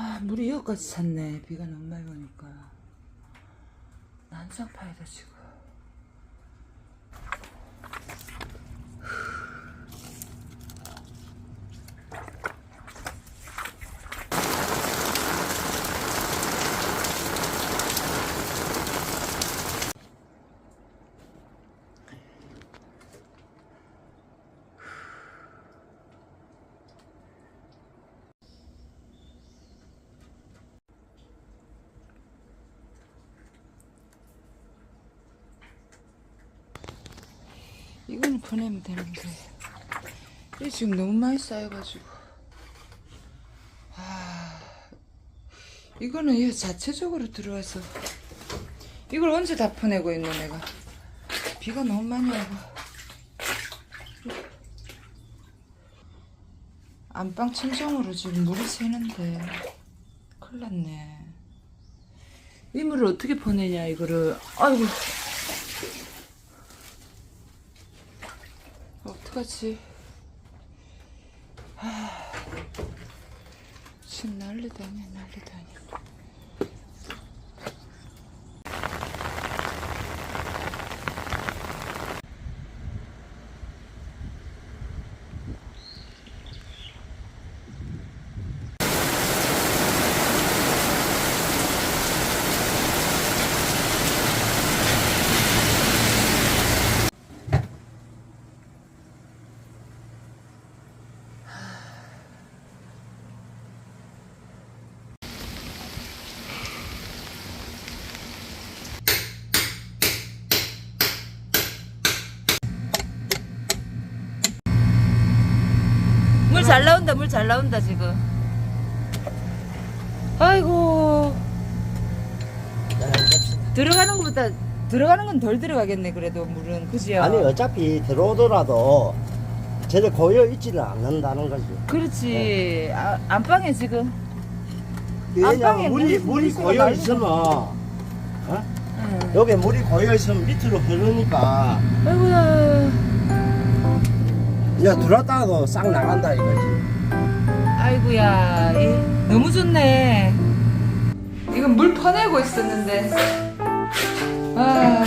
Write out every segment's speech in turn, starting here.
아, 물이 여기까지 찼네. 비가 너무 많이 오니까. 난장판이다, 지금. 이거는 보내면 되는데. 이게 지금 너무 많이 쌓여가지고. 아, 이거는 얘 자체적으로 들어와서. 이걸 언제 다 퍼내고 있노, 내가. 비가 너무 많이 오고. 안방 천정으로 지금 물이 새는데. 큰일 났네. 이 물을 어떻게 보내냐, 이거를. 아이고. 어떡하지? 하... 지금 난리도 아니야. 물 잘 나온다, 물 잘 나온다, 지금. 아이고. 들어가는 것보다, 들어가는 건 덜 들어가겠네, 그래도 물은. 그지요? 아니 어차피 들어오더라도 저를 고여 있지를 않는다는 거지. 그렇지. 아, 안방에 지금. 안방에 왜냐면 물이 물이- 물이 물수가 고여 많이 있으면 어? 응. 여기 물이 고여 있으면 밑으로 흐르니까 아이고야. 이제 들었다가도 싹 나간다 이거지. 아이고야. 이, 너무 좋네. 이건 물 퍼내고 있었는데. 아.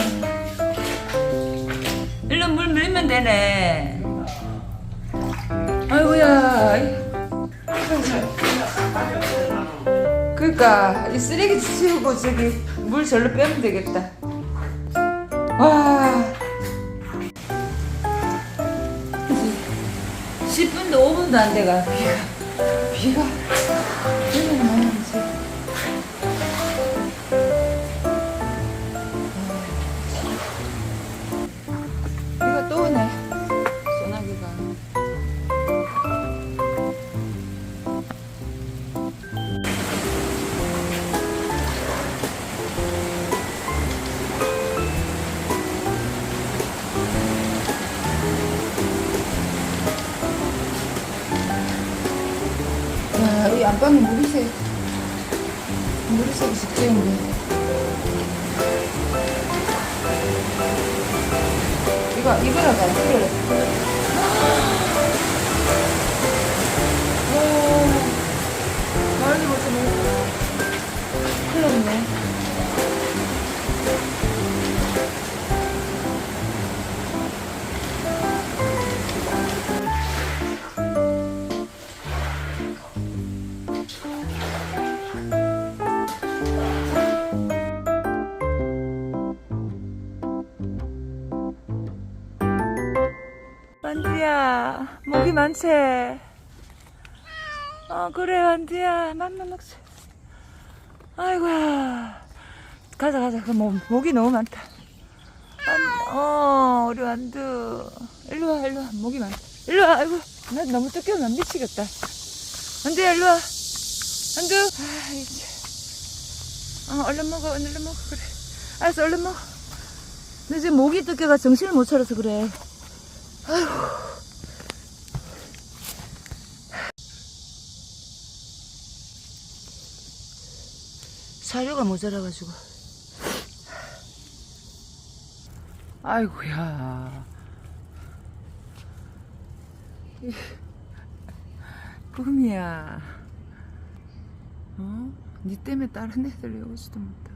일로 물 밀면 되네. 아이고야. 이- 그니까, 이 쓰레기 치우고 저기 물 절로 빼면 되겠다. 와. 그치? 10분도 5분도 안 돼가. 비가. 비가. 비가 많이 이 새. 물이 새기 직전인데. 이거, 이거라가, 이거를. 말도 못하네. 큰일 완두야, 목이 많지? 어, 그래, 완두야. 맘만 먹자. 아이고야. 가자, 가자. 그, 뭐, 목이 너무 많다. 완, 어, 우리 완두. 일로 와, 일로 와. 목이 많다. 일로 와, 아이고. 나 너무 뜯겨, 난 미치겠다. 완두야, 일로 와. 완두. 아, 이제. 어, 얼른 먹어, 얼른 먹어. 그래. 알았어, 얼른 먹어. 너 지금 목이 뜯겨가 정신을 못 차려서 그래. 사료가 모자라가지고. 아이고야. 꿈이야. 어? 니 때문에 다른 애들 오지도 못해.